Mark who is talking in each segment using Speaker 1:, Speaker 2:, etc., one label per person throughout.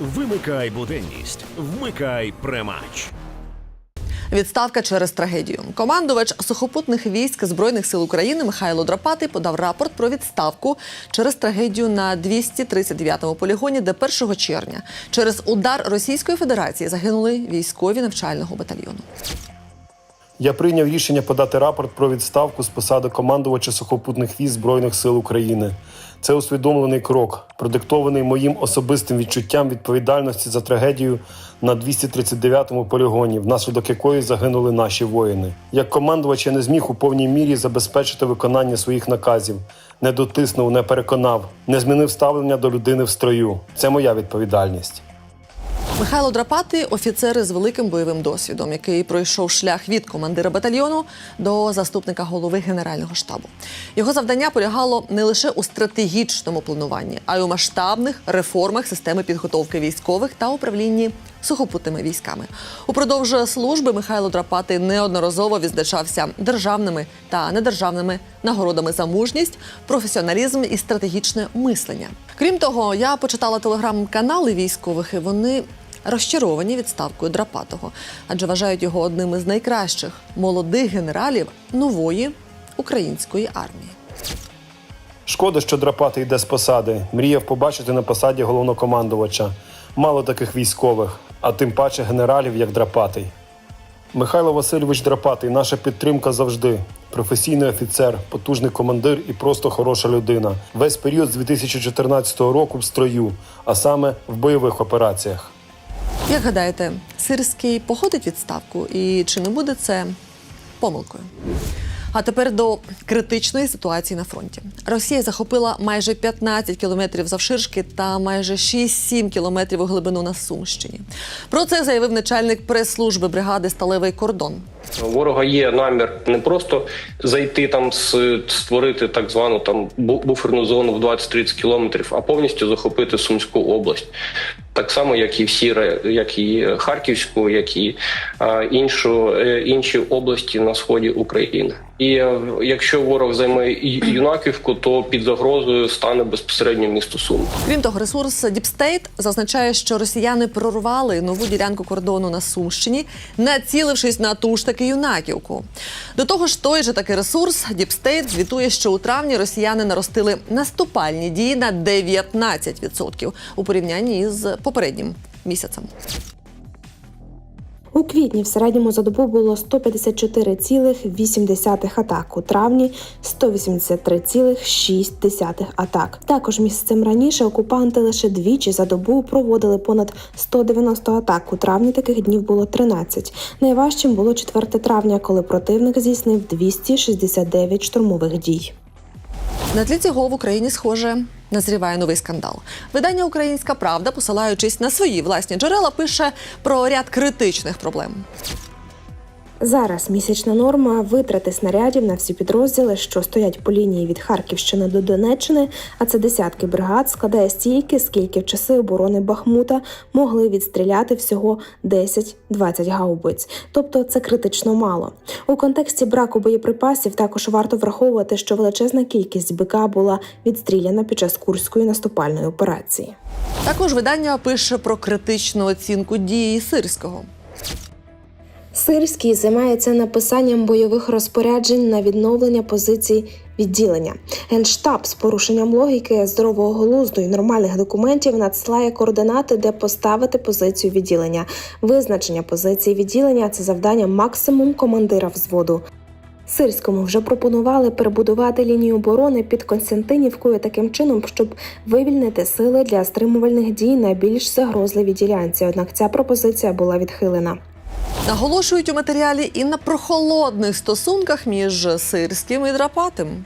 Speaker 1: Вимикай буденність, вмикай премач.
Speaker 2: Відставка через трагедію. Командувач сухопутних військ збройних сил України Михайло Драпатий подав рапорт про відставку через трагедію на 239-му полігоні, де 1 червня через удар Російської Федерації загинули військові навчального батальйону.
Speaker 3: Я прийняв рішення подати рапорт про відставку з посади командувача сухопутних військ Збройних сил України. Це усвідомлений крок, продиктований моїм особистим відчуттям відповідальності за трагедію на 239-му полігоні, внаслідок якої загинули наші воїни. Як командувач я не зміг у повній мірі забезпечити виконання своїх наказів, не дотиснув, не переконав, не змінив ставлення до людини в строю. Це моя відповідальність.
Speaker 2: Михайло Драпатий офіцер із великим бойовим досвідом, який пройшов шлях від командира батальйону до заступника голови генерального штабу. Його завдання полягало не лише у стратегічному плануванні, а й у масштабних реформах системи підготовки військових та управлінні сухопутними військами. Упродовж служби Михайло Драпатий неодноразово відзначався державними та недержавними нагородами за мужність, професіоналізм і стратегічне мислення. Крім того, я почитала телеграм-канали військових, і вони розчаровані відставкою Драпатого, адже вважають його одним із найкращих молодих генералів нової української армії.
Speaker 3: Шкода, що драпати йде з посади. Мріяв побачити на посаді головнокомандувача. Мало таких військових, а тим паче генералів, як драпатий. Михайло Васильович Драпатий, наша підтримка завжди. Професійний офіцер, потужний командир і просто хороша людина. Весь період з 2014 року в строю, а саме в бойових операціях.
Speaker 2: Як гадаєте, Сирський походить відставку, і чи не буде це помилкою? А тепер до критичної ситуації на фронті. Росія захопила майже 15 кілометрів завширшки та майже 6-7 кілометрів у глибину на Сумщині. Про це заявив начальник прес-служби бригади Сталевий кордон.
Speaker 4: Ворога є намір не просто зайти там створити так звану там бу- буферну зону в 20-30 кілометрів, а повністю захопити Сумську область. Так само, як і всі як і Харківську, як і а, іншу е, інші області на сході України. І е, якщо ворог займе Юнаківку, то під загрозою стане безпосередньо місто Суми.
Speaker 2: Крім того, ресурс Діпстейт зазначає, що росіяни прорвали нову ділянку кордону на Сумщині, націлившись на ту ж таки юнаківку. До того ж, той же такий ресурс Діпстейт звітує, що у травні росіяни наростили наступальні дії на 19% у порівнянні із попереднім місяцем.
Speaker 5: У квітні в середньому за добу було 154,8 атак, у травні 183,6 атак. Також місяцем раніше окупанти лише двічі за добу проводили понад 190 атак. У травні таких днів було 13. Найважчим було 4 травня, коли противник здійснив 269 штурмових дій.
Speaker 2: На тлі цього в Україні, схоже, назріває новий скандал. Видання Українська Правда, посилаючись на свої власні джерела, пише про ряд критичних проблем.
Speaker 5: Зараз місячна норма витрати снарядів на всі підрозділи, що стоять по лінії від Харківщини до Донеччини, а це десятки бригад, складає стільки, скільки в часи оборони Бахмута могли відстріляти всього 10-20 гаубиць. Тобто це критично мало. У контексті браку боєприпасів також варто враховувати, що величезна кількість БК була відстріляна під час курської наступальної операції.
Speaker 2: Також видання пише про критичну оцінку дії сирського.
Speaker 5: Сирський займається написанням бойових розпоряджень на відновлення позицій відділення. Генштаб з порушенням логіки, здорового глузду і нормальних документів надсилає координати, де поставити позицію відділення. Визначення позиції відділення це завдання максимум командира взводу. Сирському вже пропонували перебудувати лінію оборони під Константинівкою таким чином, щоб вивільнити сили для стримувальних дій на більш загрозливій ділянці. Однак ця пропозиція була відхилена.
Speaker 2: Наголошують у матеріалі і на прохолодних стосунках між сирським і драпатим.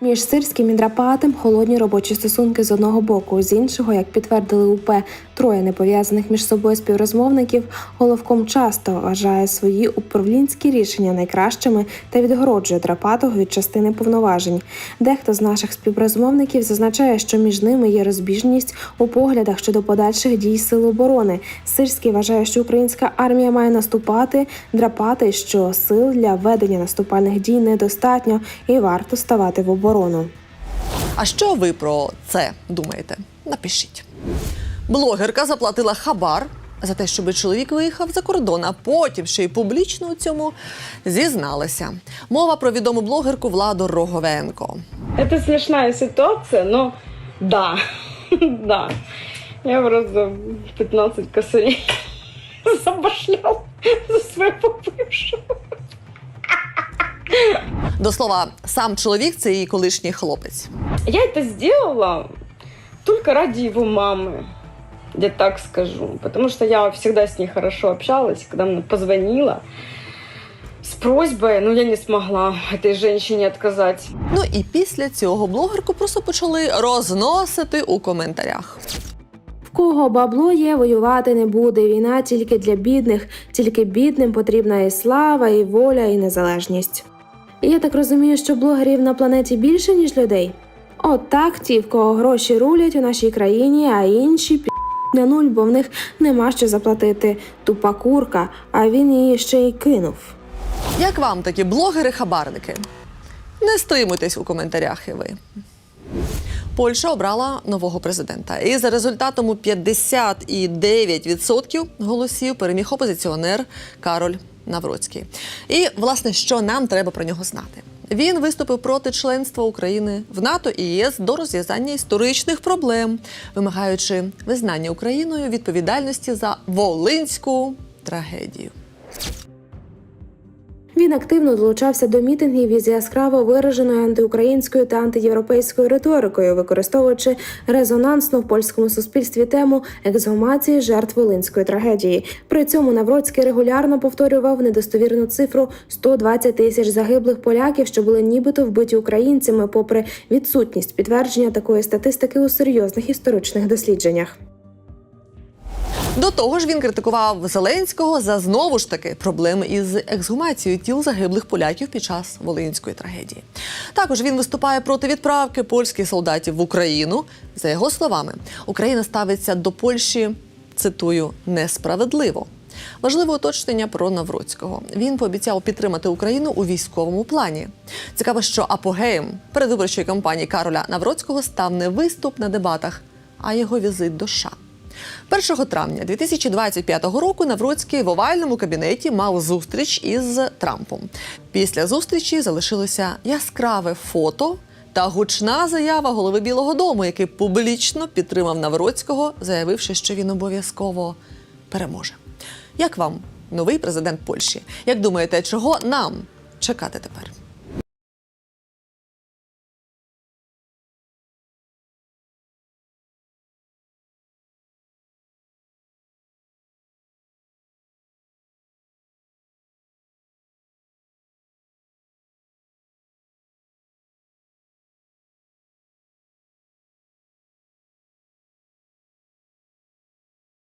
Speaker 5: Між сирським і драпатим холодні робочі стосунки з одного боку, з іншого, як підтвердили УП, троє непов'язаних між собою співрозмовників, головком часто вважає свої управлінські рішення найкращими та відгороджує драпатого від частини повноважень. Дехто з наших співрозмовників зазначає, що між ними є розбіжність у поглядах щодо подальших дій сил оборони. Сирський вважає, що українська армія має наступати, драпати, що сил для ведення наступальних дій недостатньо і варто ставати в оборону.
Speaker 2: А що ви про це думаєте? Напишіть. Блогерка заплатила хабар за те, щоб чоловік виїхав за кордон, а потім ще й публічно у цьому зізналася. Мова про відому блогерку Владу Роговенко.
Speaker 6: Это смешная ситуация, но да, да. Я просто в 15 косарей забашлял за своего бывшего.
Speaker 2: До слова, сам чоловік це її колишній хлопець.
Speaker 6: Я это сделала только ради его мамы. Я так скажу. Потому что я всегда с ней хорошо общалась. Когда она позвонила с просьбой, ну я не смогла этой женщине отказать.
Speaker 2: Ну і після цього блогерку просто почали розносити у коментарях.
Speaker 5: В кого бабло є, воювати не буде. Війна тільки для бідних, тільки бідним потрібна і слава, і воля, і незалежність. Я так розумію, що блогерів на планеті більше, ніж людей. От так, ті, в кого гроші рулять у нашій країні, а інші пі на нуль, бо в них нема що заплатити. Тупа курка, а він її ще й кинув.
Speaker 2: Як вам такі блогери-хабарники? Не стримуйтесь у коментарях і ви. Польща обрала нового президента. І за результатом у 59% голосів переміг опозиціонер Кароль Навроцький. І, власне, що нам треба про нього знати? Він виступив проти членства України в НАТО і ЄС до розв'язання історичних проблем, вимагаючи визнання Україною відповідальності за волинську трагедію.
Speaker 5: Він активно долучався до мітингів із яскраво вираженою антиукраїнською та антиєвропейською риторикою, використовуючи резонансну в польському суспільстві тему ексгумації жертв волинської трагедії. При цьому Навроцький регулярно повторював недостовірну цифру 120 тисяч загиблих поляків, що були нібито вбиті українцями, попри відсутність підтвердження такої статистики у серйозних історичних дослідженнях.
Speaker 2: До того ж, він критикував Зеленського за знову ж таки проблеми із ексгумацією тіл загиблих поляків під час волинської трагедії. Також він виступає проти відправки польських солдатів в Україну. За його словами, Україна ставиться до Польщі цитую несправедливо. Важливе уточнення про Навроцького. Він пообіцяв підтримати Україну у військовому плані. Цікаво, що апогеєм передвиборчої кампанії Кароля Навроцького став не виступ на дебатах, а його візит до США. 1 травня 2025 року Навроцький в овальному кабінеті мав зустріч із Трампом. Після зустрічі залишилося яскраве фото та гучна заява голови Білого Дому, який публічно підтримав Навроцького, заявивши, що він обов'язково переможе. Як вам новий президент Польщі? Як думаєте, чого нам чекати тепер?